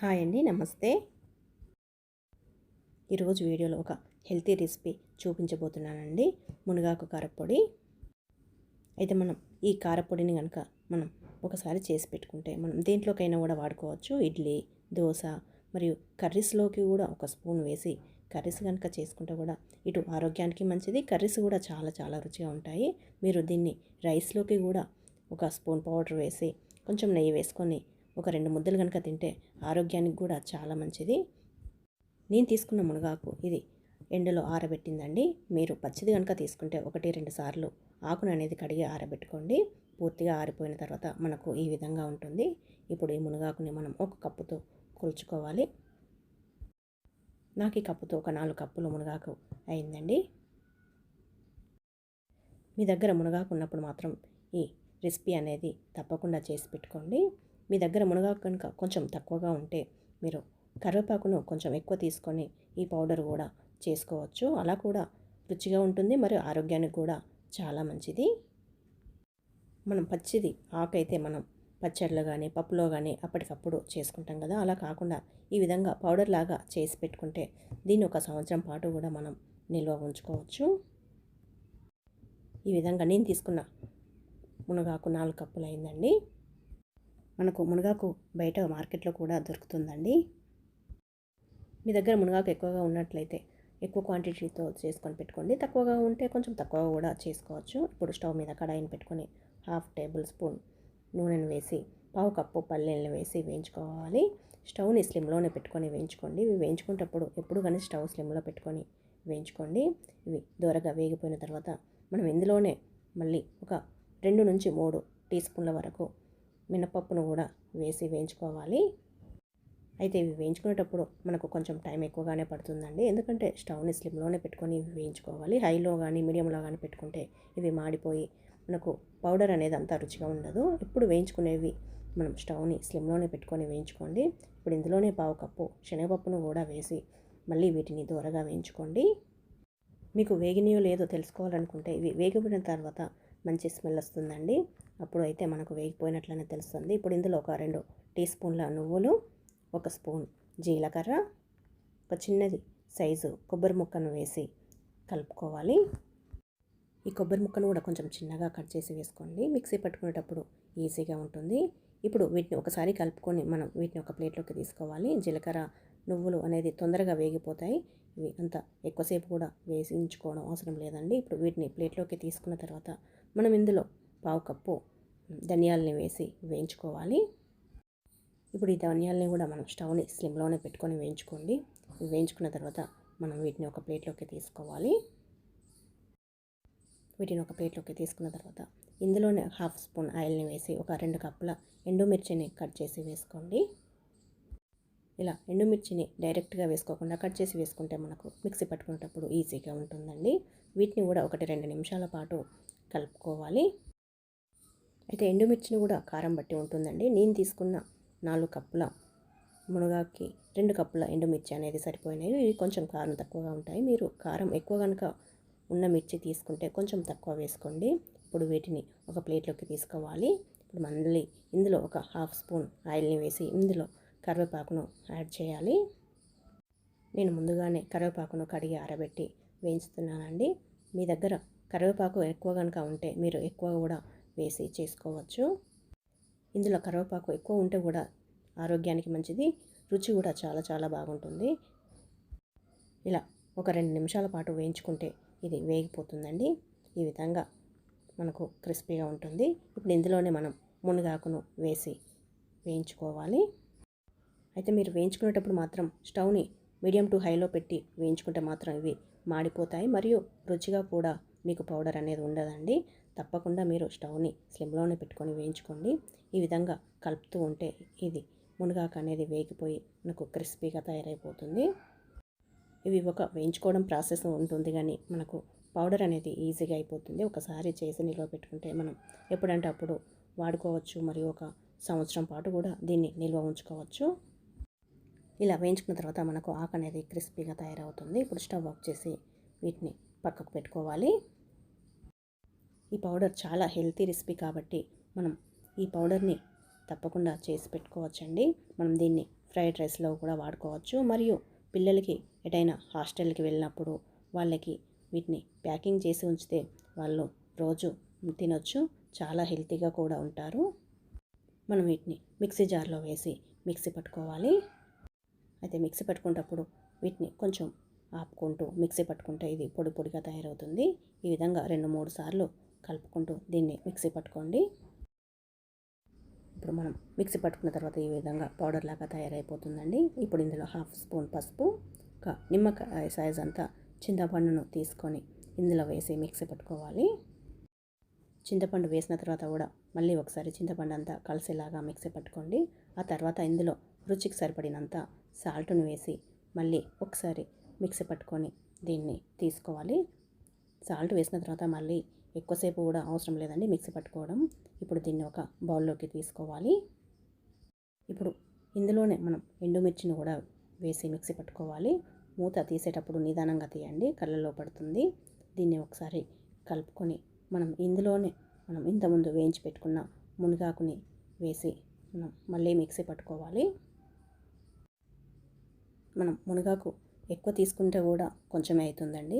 Hi అండి నమస్తే. ఈరోజు వీడియోలో ఒక హెల్తీ రెసిపీ చూపించబోతున్నానండి. మునగాకు కారపొడి. అయితే మనం ఈ కారపొడిని కనుక మనం ఒకసారి చేసి పెట్టుకుంటే మనం దేంట్లోకైనా కూడా వాడుకోవచ్చు. ఇడ్లీ దోశ మరియు కర్రీస్లోకి కూడా ఒక స్పూన్ వేసి కర్రీస్ కనుక చేసుకుంటే కూడా ఇటు ఆరోగ్యానికి మంచిది. కర్రీస్ కూడా చాలా చాలా రుచిగా ఉంటాయి. మీరు దీన్ని రైస్లోకి కూడా ఒక స్పూన్ పౌడర్ వేసి కొంచెం నెయ్యి వేసుకొని ఒక రెండు ముద్దలు కనుక తింటే ఆరోగ్యానికి కూడా చాలా మంచిది. నేను తీసుకున్న మునగాకు ఇది ఎండలో ఆరబెట్టిందండి. మీరు పచ్చిది కనుక తీసుకుంటే ఒకటి రెండు సార్లు ఆకును అనేది కడిగి ఆరబెట్టుకోండి. పూర్తిగా ఆరిపోయిన తర్వాత మనకు ఈ విధంగా ఉంటుంది. ఇప్పుడు ఈ మునగాకుని మనం ఒక కప్పుతో కొలుచుకోవాలి. నాకు ఈ కప్పుతో ఒక నాలుగు కప్పులు మునగాకు అయిందండి. మీ దగ్గర మునగాకు ఉన్నప్పుడు మాత్రం ఈ రెసిపీ అనేది తప్పకుండా చేసి పెట్టుకోండి. మీ దగ్గర మునగాకు కనుక కొంచెం తక్కువగా ఉంటే మీరు కరివేపాకును కొంచెం ఎక్కువ తీసుకొని ఈ పౌడర్ కూడా చేసుకోవచ్చు. అలా కూడా రుచిగా ఉంటుంది మరియు ఆరోగ్యానికి కూడా చాలా మంచిది. మనం పచ్చిది ఆకైతే మనం పచ్చడిలో కానీ పప్పులో కానీ అప్పటికప్పుడు చేసుకుంటాం కదా. అలా కాకుండా ఈ విధంగా పౌడర్ లాగా చేసి పెట్టుకుంటే దీన్ని ఒక సంవత్సరం పాటు కూడా మనం నిల్వ ఉంచుకోవచ్చు. ఈ విధంగా నేను తీసుకున్న మునగాకు నాలుగు కప్పులు అయిందండి మనకు మునగాకు బయట మార్కెట్లో కూడా దొరుకుతుందండి. మీ దగ్గర మునగాకు ఎక్కువగా ఉన్నట్లయితే ఎక్కువ క్వాంటిటీతో చేసుకొని పెట్టుకోండి. తక్కువగా ఉంటే కొంచెం తక్కువగా కూడా చేసుకోవచ్చు. ఇప్పుడు స్టవ్ మీద కడాయిని పెట్టుకొని హాఫ్ టేబుల్ స్పూన్ నూనెను వేసి పావు కప్పు పల్లీలను వేసి వేయించుకోవాలి. స్టవ్ని స్లిమ్లోనే పెట్టుకొని వేయించుకోండి. ఇవి వేయించుకునేటప్పుడు ఎప్పుడు కానీ స్టవ్ స్లిమ్లో పెట్టుకొని వేయించుకోండి. ఇవి దూరగా వేగిపోయిన తర్వాత మనం ఇందులోనే మళ్ళీ ఒక రెండు నుంచి మూడు టీ స్పూన్ల వరకు మినపప్పును కూడా వేసి వేయించుకోవాలి. అయితే ఇవి వేయించుకునేటప్పుడు మనకు కొంచెం టైం ఎక్కువగానే పడుతుందండి. ఎందుకంటే స్టవ్ని స్లిమ్లోనే పెట్టుకొని వేయించుకోవాలి. హైలో కానీ మీడియంలో కానీ పెట్టుకుంటే ఇవి మాడిపోయి మనకు పౌడర్ అనేది అంత రుచిగా ఉండదు. ఇప్పుడు వేయించుకునేవి మనం స్టవ్ని స్లిమ్లోనే పెట్టుకొని వేయించుకోండి. ఇప్పుడు ఇందులోనే పావు కప్పు శనగపప్పును కూడా వేసి మళ్ళీ వీటిని దూరగా వేయించుకోండి. మీకు వేగినయో లేదో తెలుసుకోవాలనుకుంటే ఇవి వేగిపోయిన తర్వాత మంచి స్మెల్ వస్తుందండి. అప్పుడు అయితే మనకు వేగిపోయినట్లనే తెలుస్తుంది. ఇప్పుడు ఇందులో ఒక రెండు టీ స్పూన్ల నువ్వులు ఒక స్పూన్ జీలకర్ర ఒక చిన్నది సైజు కొబ్బరి ముక్కను వేసి కలుపుకోవాలి. ఈ కొబ్బరి ముక్కను కూడా కొంచెం చిన్నగా కట్ చేసి వేసుకోండి. మిక్సీ పట్టుకునేటప్పుడు ఈజీగా ఉంటుంది. ఇప్పుడు వీటిని ఒకసారి కలుపుకొని మనం వీటిని ఒక ప్లేట్లోకి తీసుకోవాలి. జీలకర్ర నువ్వులు అనేది తొందరగా వేగిపోతాయి. ఇవి అంత ఎక్కువసేపు కూడా వేసించుకోవడం అవసరం లేదండి. ఇప్పుడు వీటిని ప్లేట్లోకి తీసుకున్న తర్వాత మనం ఇందులో పావు కప్పు ధనియాలని వేసి వేయించుకోవాలి. ఇప్పుడు ఈ ధనియాలని కూడా మనం స్టవ్ని స్లిమ్లోనే పెట్టుకొని వేయించుకోండి. వేయించుకున్న తర్వాత మనం వీటిని ఒక ప్లేట్లోకి తీసుకోవాలి. వీటిని ఒక ప్లేట్లోకి తీసుకున్న తర్వాత ఇందులోనే హాఫ్ స్పూన్ ఆయిల్ని వేసి ఒక రెండు కప్పుల ఎండుమిర్చిని కట్ చేసి వేసుకోండి. ఇలా ఎండుమిర్చిని డైరెక్ట్గా వేసుకోకుండా కట్ చేసి వేసుకుంటే మనకు మిక్సీ పట్టుకునేటప్పుడు ఈజీగా ఉంటుందండి. వీటిని కూడా ఒకటి రెండు నిమిషాల పాటు కలుపుకోవాలి. అయితే ఎండుమిర్చిని కూడా కారం బట్టి ఉంటుందండి. నేను తీసుకున్న నాలుగు కప్పుల మునగాకి రెండు కప్పుల ఎండుమిర్చి అనేది సరిపోయినాయి. ఇవి కొంచెం కారం తక్కువగా ఉంటాయి. మీరు కారం ఎక్కువ కనుక ఉన్న మిర్చి తీసుకుంటే కొంచెం తక్కువ వేసుకోండి. ఇప్పుడు వీటిని ఒక ప్లేట్లోకి తీసుకోవాలి. ఇప్పుడు మళ్ళీ ఇందులో ఒక హాఫ్ స్పూన్ ఆయిల్ని వేసి ఇందులో కరివేపాకును యాడ్ చేయాలి. నేను ముందుగానే కరివేపాకును కడిగి ఆరబెట్టి వేయించుతున్నానండి. మీ దగ్గర కరివేపాకు ఎక్కువ కనుక ఉంటే మీరు ఎక్కువ కూడా వేసి చేసుకోవచ్చు. ఇందులో కరివేపాకు ఎక్కువ ఉంటే కూడా ఆరోగ్యానికి మంచిది రుచి కూడా చాలా చాలా బాగుంటుంది. ఇలా ఒక రెండు నిమిషాల పాటు వేయించుకుంటే ఇది వేగిపోతుందండి. ఈ విధంగా మనకు క్రిస్పీగా ఉంటుంది. ఇప్పుడు ఇందులోనే మనం మునగాకును వేసి వేయించుకోవాలి. అయితే మీరు వేయించుకునేటప్పుడు మాత్రం స్టవ్ని మీడియం టు హైలో పెట్టి వేయించుకుంటే మాత్రం ఇవి మాడిపోతాయి. మరియు రుచిగా కూడా మీకు పౌడర్ అనేది ఉండదండి. తప్పకుండా మీరు స్టవ్ని స్లిమ్లోనే పెట్టుకొని వేయించుకోండి. ఈ విధంగా కలుపుతూ ఉంటే ఇది మునగాకు అనేది వేగిపోయి మనకు క్రిస్పీగా తయారైపోతుంది. ఇవి ఒక వేయించుకోవడం ప్రాసెస్ ఉంటుంది కానీ మనకు పౌడర్ అనేది ఈజీగా అయిపోతుంది. ఒకసారి చేసి నిల్వ పెట్టుకుంటే మనం ఎప్పుడంటే అప్పుడు వాడుకోవచ్చు. మరియు ఒక సంవత్సరం పాటు కూడా దీన్ని నిల్వ ఉంచుకోవచ్చు. ఇలా వేయించుకున్న తర్వాత మనకు ఆకు అనేది క్రిస్పీగా తయారవుతుంది. ఇప్పుడు స్టవ్ ఆఫ్ చేసి వీటిని పక్కకు పెట్టుకోవాలి. ఈ పౌడర్ చాలా హెల్తీ రెసిపీ కాబట్టి మనం ఈ పౌడర్ని తప్పకుండా చేసి పెట్టుకోవచ్చండి. మనం దీన్ని ఫ్రైడ్ రైస్లో కూడా వాడుకోవచ్చు. మరియు పిల్లలకి ఎటైనా హాస్టల్కి వెళ్ళినప్పుడు వాళ్ళకి వీటిని ప్యాకింగ్ చేసి ఉంచితే వాళ్ళు రోజు తినొచ్చు. చాలా హెల్తీగా కూడా ఉంటారు. మనం వీటిని మిక్సీ జార్లో వేసి మిక్సీ పట్టుకోవాలి. అయితే మిక్సీ పెట్టుకునేటప్పుడు వీటిని కొంచెం ఆపుకుంటూ మిక్సీ పట్టుకుంటే ఇది పొడి పొడిగా తయారవుతుంది. ఈ విధంగా రెండు మూడు సార్లు కలుపుకుంటూ దీన్ని మిక్సీ పట్టుకోండి. ఇప్పుడు మనం మిక్సీ పట్టుకున్న తర్వాత ఈ విధంగా పౌడర్ లాగా తయారైపోతుందండి. ఇప్పుడు ఇందులో హాఫ్ స్పూన్ పసుపు ఒక నిమ్మకాయ సైజ్ అంతా చింతపండును తీసుకొని ఇందులో వేసి మిక్సీ పట్టుకోవాలి. చింతపండు వేసిన తర్వాత కూడా మళ్ళీ ఒకసారి చింతపండు అంతా కలిసేలాగా మిక్సీ పట్టుకోండి. ఆ తర్వాత ఇందులో రుచికి సరిపడినంత సాల్ట్ను వేసి మళ్ళీ ఒకసారి మిక్సీ పట్టుకొని దీన్ని తీసుకోవాలి. సాల్ట్ వేసిన తర్వాత మళ్ళీ ఎక్కువసేపు కూడా అవసరం లేదండి మిక్సీ పట్టుకోవడం. ఇప్పుడు దీన్ని ఒక బౌల్లోకి తీసుకోవాలి. ఇప్పుడు ఇందులోనే మనం ఎండుమిర్చిని కూడా వేసి మిక్సీ పట్టుకోవాలి. మూత తీసేటప్పుడు నిదానంగా తీయండి కళ్ళలో పడుతుంది. దీన్ని ఒకసారి కలుపుకొని మనం ఇందులోనే మనం ఇంతకుముందు వేయించి పెట్టుకున్న మునగాకుని వేసి మనం మళ్ళీ మిక్సీ పట్టుకోవాలి. మనం మునగాకు ఎక్కువ తీసుకుంటే కూడా కొంచెమే అవుతుందండి.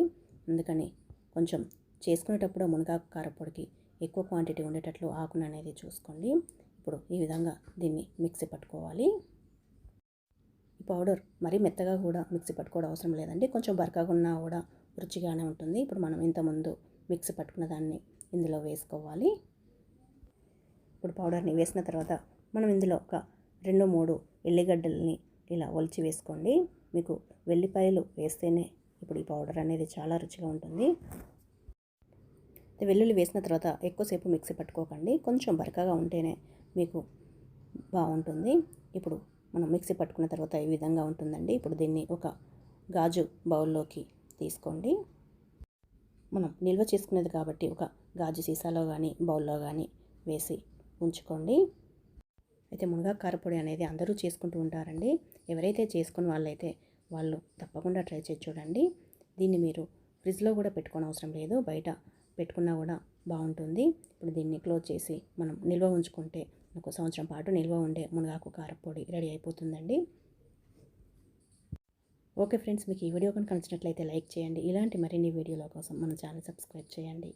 అందుకని కొంచెం చేసుకునేటప్పుడు మునగాకు కారపొడికి ఎక్కువ క్వాంటిటీ ఉండేటట్లు ఆకును అనేది చూసుకోండి. ఇప్పుడు ఈ విధంగా దీన్ని మిక్సీ పట్టుకోవాలి. ఈ పౌడర్ మరీ మెత్తగా కూడా మిక్సీ పట్టుకోవడం అవసరం లేదండి. కొంచెం బరకగా ఉన్నా కూడా రుచిగానే ఉంటుంది. ఇప్పుడు మనం ఇంతకుముందు మిక్సీ పట్టుకున్న దాన్ని ఇందులో వేసుకోవాలి. ఇప్పుడు పౌడర్ని వేసిన తర్వాత మనం ఇందులో ఒక రెండు మూడు ఎల్లిగడ్డల్ని ఇలా ఒలిచి వేసుకోండి. మీకు వెల్లిపాయలు వేస్తేనే ఇప్పుడు ఈ పౌడర్ అనేది చాలా రుచిగా ఉంటుంది. వెల్లుల్లి వేసిన తర్వాత ఎక్కువసేపు మిక్సీ పట్టుకోకండి. కొంచెం బరకగా ఉంటేనే మీకు బాగుంటుంది. ఇప్పుడు మనం మిక్సీ పట్టుకున్న తర్వాత ఈ విధంగా ఉంటుందండి. ఇప్పుడు దీన్ని ఒక గాజు బౌల్లోకి తీసుకోండి. మనం నిల్వ చేసుకునేది కాబట్టి ఒక గాజు సీసాలో కానీ బౌల్లో కానీ వేసి ఉంచుకోండి. అయితే మునగా కారపొడి అనేది అందరూ చేసుకుంటూ ఉంటారండి. ఎవరైతే చేసుకుని వాళ్ళైతే వాళ్ళు తప్పకుండా ట్రై చేసి చూడండి. దీన్ని మీరు ఫ్రిడ్జ్లో కూడా పెట్టుకోని అవసరం లేదు. బయట పెట్టుకున్నా కూడా బాగుంటుంది. ఇప్పుడు దీన్ని క్లోజ్ చేసి మనం నిల్వ ఉంచుకుంటే ఒక సంవత్సరం పాటు నిల్వ ఉండే మునగాకు కారపొడి రెడీ అయిపోతుందండి. ఓకే ఫ్రెండ్స్ మీకు ఈ వీడియో కనుక నచ్చినట్లయితే లైక్ చేయండి. ఇలాంటి మరిన్ని వీడియోల కోసం మన ఛానల్ సబ్స్క్రైబ్ చేయండి.